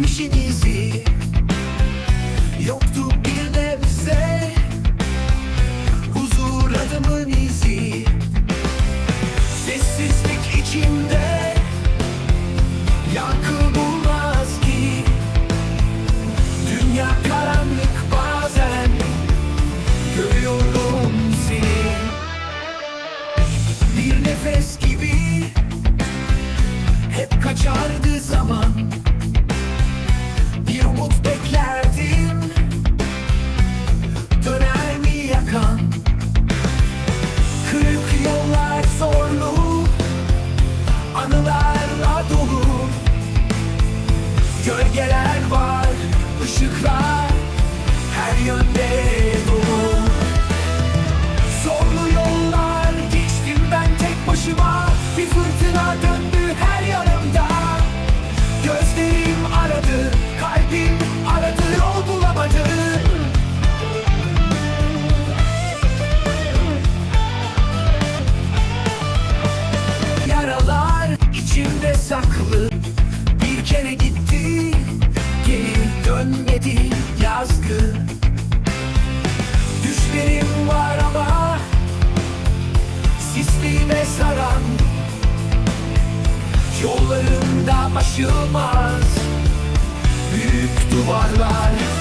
geçmişin Yoktu bir nebze Huzur adımın izi. Sessizlik içimde Yankı bulmaz ki. Dünya karanlık bazen Görüyorum seni. Bir nefes gibi Hep kaçardı zaman Anılarla dolu. Gölgeler var, ışıklar her yönde dolu. Zorlu yollar geçtim ben tek başıma. Bir fırtına saran Yollarımda aşılmaz Büyük duvarlar